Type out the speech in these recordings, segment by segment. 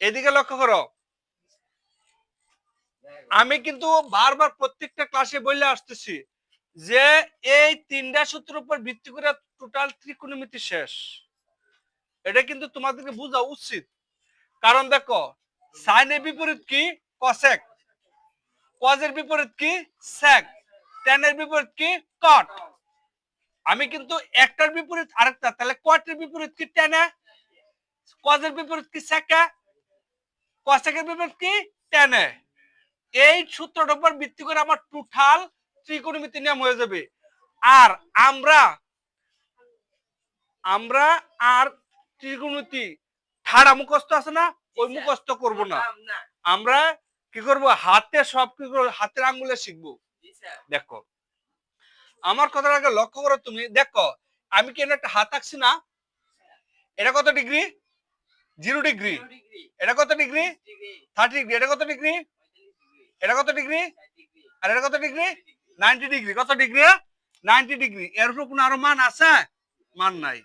এদিকে লক্ষ্য করো। আমি কিন্তু বারবার প্রত্যেকটা ক্লাসে বলে আসতেছি যে এই তিনটা সূত্রের উপর ভিত্তি করে টোটাল ত্রিকোণমিতি শেষ। এটা কিন্তু তোমাদেরকে বোঝা উচিত। কারণ দেখো সাইনের বিপরীত কি? কসেক কজের বিপরীত কি? সেক টেনের বিপরীত কি? কট। আমি কিন্তু একটার বিপরীত আরেকটা। তাহলে কটের বিপরীত কি টেনে? কজের বিপরীত কি সেকে কসেকের বিপরীত কি টেনে? এই সূত্রটার উপর ভিত্তি করে আমার টোটাল ত্রিকোণমিতি নিয়ম হয়ে যাবে। আর আমরা আমরা আর ত্রিকোণমিতি ঠাড়া মুখস্থ আছে না? ওই মুখস্থ করব না। আমরা কি করব? হাতে সব কি করব? হাতের আঙ্গুলে শিখব। দেখো আমার কথাটাকে লক্ষ্য করো তুমি। দেখো আমি কি একটা হাত আঁকছি না? এটা কত ডিগ্রি? Zero degree. এটা কত ডিগ্রি? Thirty degree. এটা কত ডিগ্রি? এটা কত ডিগ্রি? আর এটা কত ডিগ্রি? Ninety degree. কত ডিগ্রি? Ninety degree. এর উপর কোনো আরও মান আছে? মান নাই।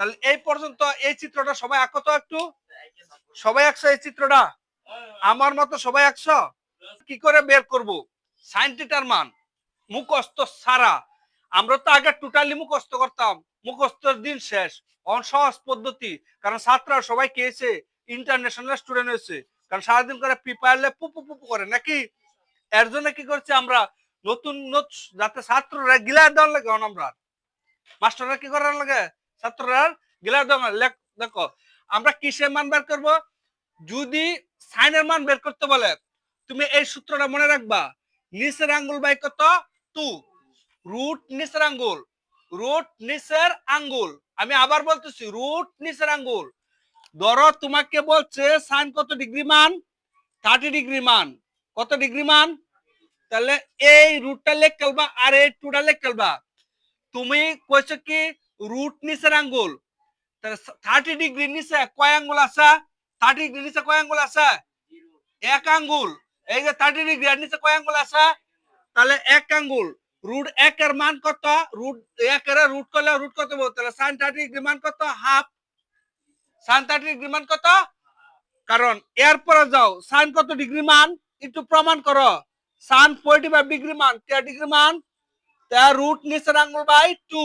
তাহলে এই পর্যন্ত এই চিত্রটা সবাই আঁকো তো একটু। সবাই আঁকছে এই চিত্রটা? আমার মতো সবাই একশো? কি করে বের করব? সাইন থিটার মান, মুখস্থ সারা আমরা তো আগে টোটালি মুখস্থ করতাম। মুখস্থর দিন শেষ। অন সহজ পদ্ধতি। কারণ ছাত্ররা সবাই কেছে ইন্টারন্যাশনাল স্টুডেন্ট হয়েছে। কারণ সারাদিন করে পিপারলে পুপু পুপু করে। নাকি? এর জন্য কি করছে আমরা? নতুন নত- যাতে ছাত্ররা গিলা দেওয়ার লাগে আমরা। মাস্টাররা কি করার লাগে? ছাত্ররা গিলা দেওয়ার দেখো, আমরা কিসের মান বের করব? যদি সাইনের মান বের করতে বলে। তুমি এই সূত্রটা মনে রাখবা, নিচের আঙ্গুল বাই কত? টু রুট নিচের আঙ্গুল। রুট নিচের আঙ্গুল। আমি আবার বলতেছি রুট নিচের আঙ্গুল। ধরো তোমাকে বলছে, সাইন কত ডিগ্রি মান? থার্টি ডিগ্রি মান। কত ডিগ্রি মান? তাহলে এই রুটটা লেখ খেলবা আর এই টুটা লেখ খেলবা তুমি কইছো কি রুট নিচের আঙ্গুল। তাহলে থার্টি ডিগ্রি নিচে কয় আঙ্গুল আছে? থার্টি ডিগ্রি নিচে কয় আঙ্গুল আছে? এক আঙ্গুল। এই যে থার্টি ডিগ্রি আর নিচে কয় আঙ্গুল আছে? তাহলে এক আঙ্গুল। রুট একের মান কত? রুট একের রুট করলে রুট কত তাহলে সাইন থার্টি ডিগ্রি মান কত? হাফ সাইন থার্টি ডিগ্রি মান কত? কারণ এরপরে যাও সাইন কত ডিগ্রি মান? একটু প্রমাণ করো। সাইন ফোর্টি ফাইভ ডিগ্রি মান, কে ডিগ্রি মান? তা রুট নিচের আঙ্গুল বাই টু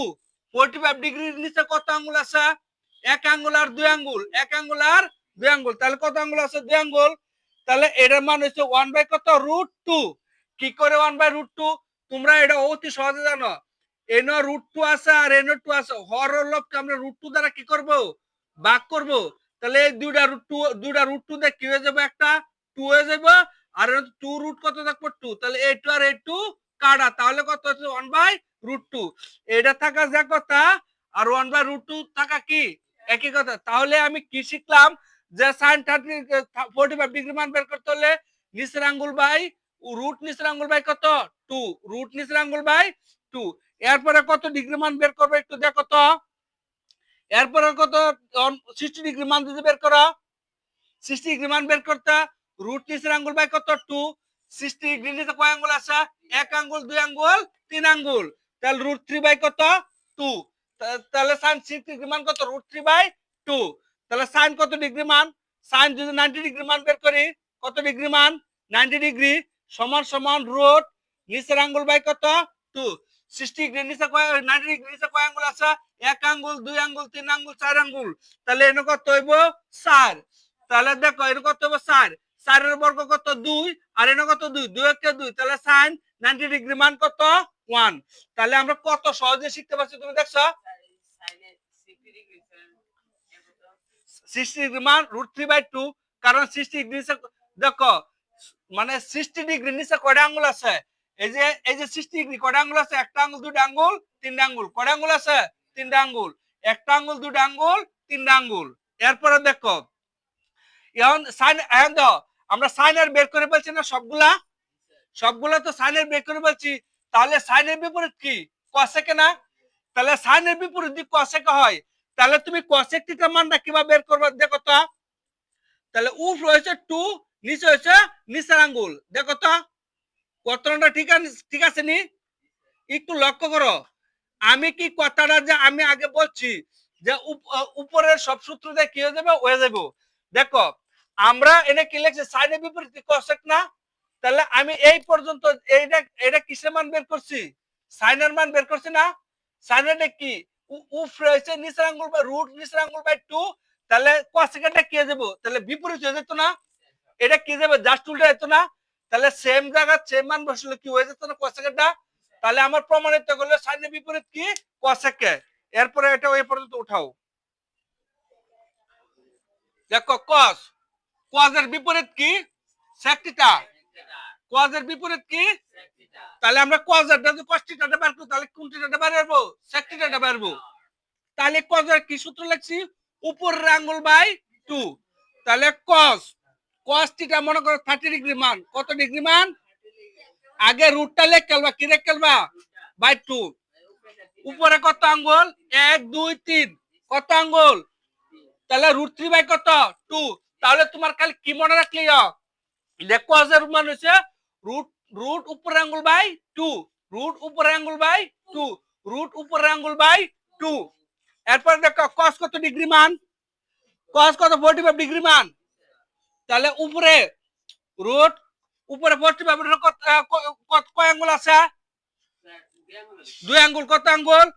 ফোর্টি ফাইভ ডিগ্রির নিচে কত আঙ্গুল আছে? এক আঙ্গুল আর দুই আঙ্গুল। এক আঙ্গুল আর দুই আঙ্গুল তাহলে কত আঙ্গুল আছে দুই আঙ্গুল তাহলে এটার মান হচ্ছে ওয়ান বাই কত? রুট টু কি করে ওয়ান বাই রুট টু তোমরা এটা অতি সহজে জানো। এনো রুট টু আছে আর এনো টু আছে। হর লবকে আমরা রুট টু দ্বারা কি করব? ভাগ করব। তাহলে এই দুইটা রুট টু দুইটা রুট টু দিয়ে কি হয়ে যাবে একটা? টু হয়ে যাবে। আর টু রুট কত থাকবে? টু তাহলে এই টু আর এই টু কাটা। তাহলে কত হচ্ছে? ওয়ান বাই রুট টু এটা থাকা যা কথা। আর ওয়ান বাই রুট টু থাকা কি? একই কথা। তাহলে আমি কি শিখলাম? যে sine thirty forty five degree মান বের করতে হলে নিচের আঙ্গুল বাই রুট নিচের আঙ্গুল বাই কত? টু রুট নিচের আঙ্গুল বাই টু এরপরে কত ডিগ্রি মান বের করবে একটু দেখো তো। এরপরে কত সিক্সটি ডিগ্রি মান যদি বের করো সিক্সটি ডিগ্রি মান বের করতে রুট নিচের আঙ্গুল বাই কত? টু সিক্সটি ডিগ্রি নিচে কয় আঙ্গুল আছে এক আঙ্গুল দুই আঙ্গুল তিন আঙ্গুল তাহলে রুট থ্রি বাই কত? টু তাহলে সাইন সিক্সটি ডিগ্রি মান কত? রুট থ্রি বাই টু তাহলে সাইন কত ডিগ্রি মান? সাইন যদি নাইনটি ডিগ্রি মান বের করি, কত ডিগ্রি মান? নাইনটি ডিগ্রি সমান সমান রোড নিচের আঙ্গুল বাই কত? টু সিক্সটি ডিগ্রি নিচে নাইনটি ডিগ্রি নিচে কয় আঙ্গুল আছে? এক আঙ্গুল দুই আঙ্গুল তিন আঙ্গুল চার আঙ্গুল তাহলে এনে কত হইব? চার। তাহলে দেখো, এনে কত হইব? চার। চারের বর্গ কত? দুই। আর এনে কত? দুই। দুই একে দুই। তাহলে সাইন নাইনটি ডিগ্রি মান কত? ওয়ান তাহলে আমরা কত সহজে শিখতে পারছি তুমি দেখছ? ডিগ্রি মান রুট থ্রি বাই টু, কারণ সিক্সটি ডিগ্রি দেখো মানে সিক্সটি ডিগ্রি নিচে কয়টা আঙ্গুল আছে? এই যে এই যে সিক্সটি ডিগ্রি, কয়টা আঙ্গুল আছে? একটা আঙ্গুল, দুইটা আঙ্গুল, তিনটা আঙ্গুল। কয়টা আঙ্গুল আছে? তিনটা আঙ্গুল। একটা আঙ্গুল, দুইটা আঙ্গুল, তিনটা আঙ্গুল। এরপরে দেখো, এখন সাইন, এখন দেখো আমরা সাইনের বের করে বলছি না সবগুলা? সবগুলা তো সাইনের বের করে বলছি তাহলে সাইনের বিপরীত কি? কসেকে না তাহলে সাইনের বিপরীত দিক কসেকে হয়? তাহলে তুমি কসেক থিটা মানটা কীভাবে বের করবে দেখো তো। তাহলে উফ রয়েছে টু নিচে হয়েছে নিচের আঙ্গুল। দেখো তো কথাটা ঠিক ঠিক আছে নি? একটু লক্ষ্য করো। আমি কি কথাটা যে আমি আগে বলছি যে উপ- উপরের সব সূত্র দিয়ে কি হয়ে যাবে? হয়ে যাবে। দেখো, আমরা এনে কি লিখছি? সাইনের বিপরীত কসেক না? তাহলে আমি এই পর্যন্ত এইটা এটা কিসের মান বের করছি? সাইনের মান বের করছি না? সাইনের কি? উফরে হয়েছে নিচের বাই রুট নিচের বাই টু তাহলে কসেকটা কি যাব তাহলে বিপরীত হয়ে যেত না। এটা কি যাবে জাস্ট উল্টে যেত না। তাহলে সেম জায়গা সেম মান বসলে কি হয়ে যেত না কসেকটা তাহলে আমার প্রমাণিত করলে সাইনের বিপরীত কি? কসেকে এরপরে এটা ওই পর্যন্ত উঠাও। দেখো কস কজের বিপরীত কি? সেকটিটা কজের বিপরীত কি? তাহলে আমরা কজারটা যদি কষ্টিটাটা বের করি তাহলে কোনটিটা বের করব সেকটিটাটা বেরবো তাহলে কজের কি সূত্র লিখছি? উপরের আঙ্গুল বাই টু তাহলে কস কসটিটা মনে করো থার্টি ডিগ্রি মান। কত ডিগ্রি মান? আগে রুটটা লেখ, খেলবা, কি রেখ খেলবা? বাই টু উপরে কত আঙ্গুল? এক, দুই, তিন। কত আঙ্গুল? তাহলে রুট থ্রি বাই কত? টু তাহলে তোমার খালি কি মনে রাখলি দেখো হাজার মান হচ্ছে রুট রুট উপরে আঙ্গুল বাই টু রুট উপরে আঙ্গুল বাই টু রুট উপরে আঙ্গুল বাই টু এরপর কস কত ডিগ্রি মান? কস কত ফোর্টি ফাইভ ডিগ্রি মান? তাহলে উপরে রুট উপরে ফোর্টি ফাইভ কয় আঙ্গুল আছে? দুই আঙ্গুল কত আঙ্গুল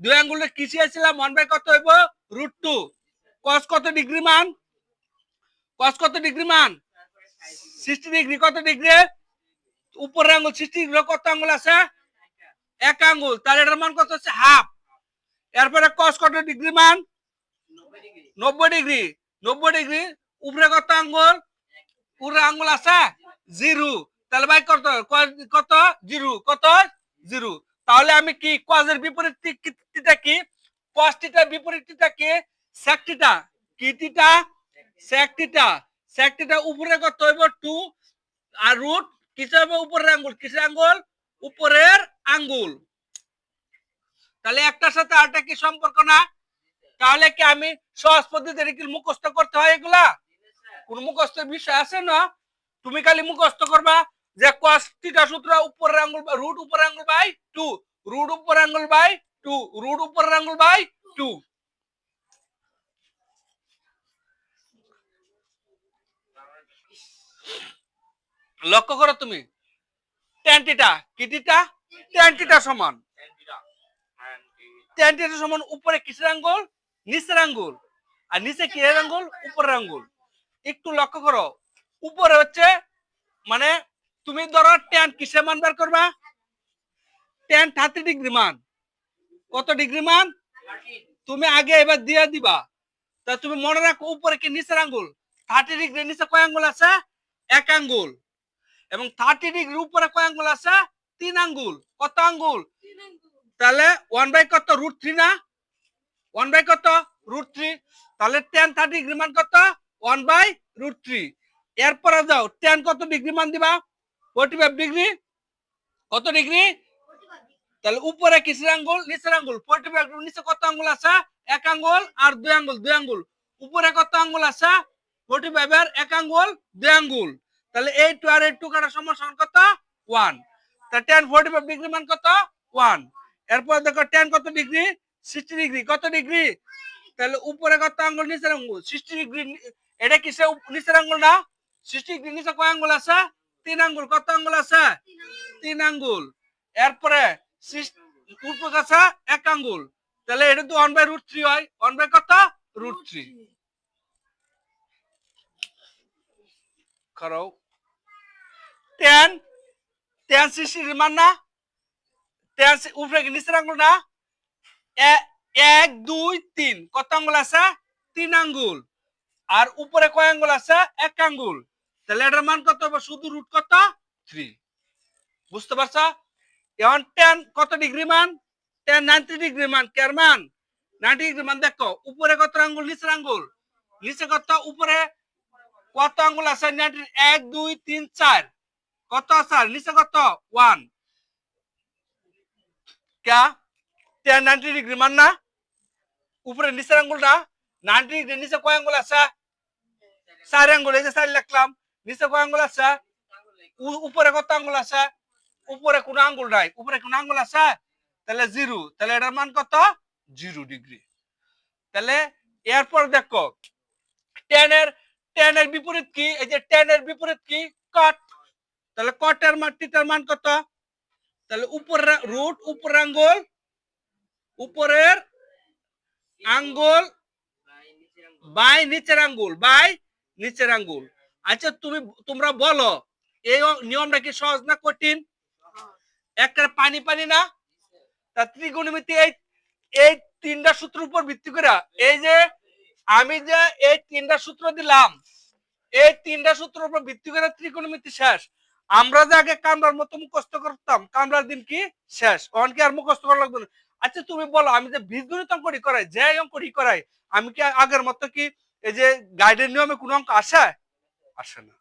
দুই আঙ্গুলের কি চেয়েছিলাম? ওয়ান বাই কত হইব? রুট টু কস কত ডিগ্রি মান? কস কত ডিগ্রি মান? সিক্সটি ডিগ্রি কত ডিগ্রি উপরের আঙ্গুল ডিগ্রি কত আঙ্গুল আছে? এক আঙ্গুল। তাহলে এটার মান কত হচ্ছে? হাফ। এরপরে কস কত ডিগ্রি মান? নব্বই ডিগ্রি নব্বই ডিগ্রি উপরে কত আঙ্গুল? উপরে আঙ্গুল আছে? জিরো। তাহলে ভাই কত? কত? জিরো। কত? জিরো। তাহলে আমি কি কজের বিপরীত টিটা কি? কস টিটার বিপরীত টিটা কি? সেক টিটা কি টিটা সেক টিটা সেক টিটা উপরে কত হইব? টু আর রুট কিসে হবে উপরের আঙ্গুল? কিসের আঙ্গুল? উপরের আঙ্গুল। তাহলে একটার সাথে আরেকটা কি সম্পর্ক না? তাহলে কি আমি সহজ পদ্ধতিতে কি মুখস্থ করতে হয় এগুলা? কোন মুখস্থের বিষয় আছে না? তুমি খালি মুখস্থ করবা যে cos থিটা সূত্র উপরের আঙ্গুল রুট উপরের আঙ্গুল বাই টু রুট উপরের আঙ্গুল বাই টু রুট উপরের আঙ্গুল বাই টু লক্ষ্য করো তুমি। টেন টিটা কি টিটা টেন সমান। টেন টিটা সমান উপরে কিসের আঙ্গুল? নিচের আঙ্গুল। আর নিচে কি এর আঙ্গুল? উপরের আঙ্গুল। একটু লক্ষ্য করো। উপরে হচ্ছে মানে তুমি ধরো টেন কিসে মান বের করবা? টেন থার্টি ডিগ্রি মান। কত ডিগ্রি মান? তুমি আগে এবার দিয়ে দিবা। তা তুমি মনে রাখো উপরে কি নিচের আঙ্গুল? থার্টি ডিগ্রি নিচে কয় আঙ্গুল আছে? এক আঙ্গুল। এবং থার্টি ডিগ্রি উপরে কয় আঙ্গুল আছে? তিন আঙ্গুল। কত আঙ্গুল? তাহলে ওয়ান বাই কত? রুট থ্রি না? ওয়ান বাই কত? রুট থ্রি তাহলে টেন থার্টি ডিগ্রি মান কত? ওয়ান বাই রুট থ্রি এরপরে যাও টেন কত ডিগ্রি মান দিবা? ফোর্টি ফাইভ ডিগ্রি কত ডিগ্রি তাহলে উপরে কিসের আঙ্গুল? নিচের আঙ্গুল। ফোর্টি ফাইভ নিচে কত আঙ্গুল আছে? এক আঙ্গুল আর দুই আঙ্গুল দুই আঙ্গুল। উপরে কত আঙ্গুল আছে? ফোর্টি ফাইভ এর এক আঙ্গুল দুই আঙ্গুল। তাহলে এই টু আর এই টু কাটার সমান কত? ওয়ান তা টেন ফোর্টি ফাইভ ডিগ্রি মান কত? ওয়ান এরপর দেখো টেন কত ডিগ্রি সিক্সটি ডিগ্রি কত ডিগ্রি তাহলে উপরে কত আঙ্গুল নিচের আঙ্গুল? সিক্সটি ডিগ্রি এটা কিসে নিচের আঙ্গুল না? সিক্সটি ডিগ্রি নিচে কয় আঙ্গুল আছে? তিন আঙ্গুল। কত আঙ্গুল আছে? তিন আঙ্গুল। এরপরে উপর আছে এক আঙ্গুল। তাহলে এটা তো ওয়ান বাই রুট থ্রি হয়। ওয়ান বাই কত? রুট থ্রি করো। টেন টেন সিক্সটি মান না, টেন উপরে নিচের আঙ্গুল না? এক, দুই, তিন। কত আঙ্গুল আছে? তিন আঙ্গুল। আর উপরে কয় আঙ্গুল আছে? এক আঙ্গুল। তাহলে এটার মান কত হবে? শুধু রুট কত? থ্রি বুঝতে পারছ? এখন টেন কত ডিগ্রি মান? টেন নাইনটি ডিগ্রি মান। কের মান? নাইনটি ডিগ্রি মান। দেখো, উপরে কত আঙ্গুল? নিচের আঙ্গুল। নিচে কত? উপরে কত আঙ্গুল আছে? 90 এক, দুই, তিন, চার। কত আর নিচে কত? ওয়ান क्या টেন নাইনটি ডিগ্রি মান না? উপরে নিচের আঙ্গুলটা নাইনটি ডিগ্রি নিচে কয় আঙ্গুল আছে? চার আঙ্গুল এই যে চার লিখলাম। নিচে কয় আঙ্গুল আছে? উপরে কত আঙ্গুল আছে? উপরে কোনো আঙ্গুল নাই। উপরে কোনো আঙ্গুল আছে? তাহলে জিরো তাহলে এটার মান কত? জিরো ডিগ্রি তাহলে এরপর দেখো টেনের টেনের বিপরীত কি? এই যে টেনের বিপরীত কি? কট তাহলে কটের মান, টিটার মান কত? তাহলে উপরের রুট উপরের আঙ্গুল উপরের আঙ্গুল বাই নিচের আঙ্গুল বাই নিচের আঙ্গুল আচ্ছা তুমি, তোমরা বলো, এই নিয়মটা কি সহজ না কঠিন? একটা পানি পানি না? তা ত্রিগুণমিতি এই এই তিনটা সূত্রের উপর ভিত্তি করে, এই যে আমি যে এই তিনটা সূত্র দিলাম, এই তিনটা সূত্রের উপর ভিত্তি করে ত্রিকোণমিতি শেষ। আমরা যে আগে কামরার মতো মুখস্থ করতাম, কামরার দিন কি? শেষ। অন কি আর মুখস্থ করা লাগবে না? আচ্ছা তুমি বলো, আমি যে বীজগণিত অঙ্কটি করাই, যে অঙ্কটি করাই, আমি কি আগের মতো কি এই যে গাইডের নিয়মে কোনো অঙ্ক আসে? আসে না।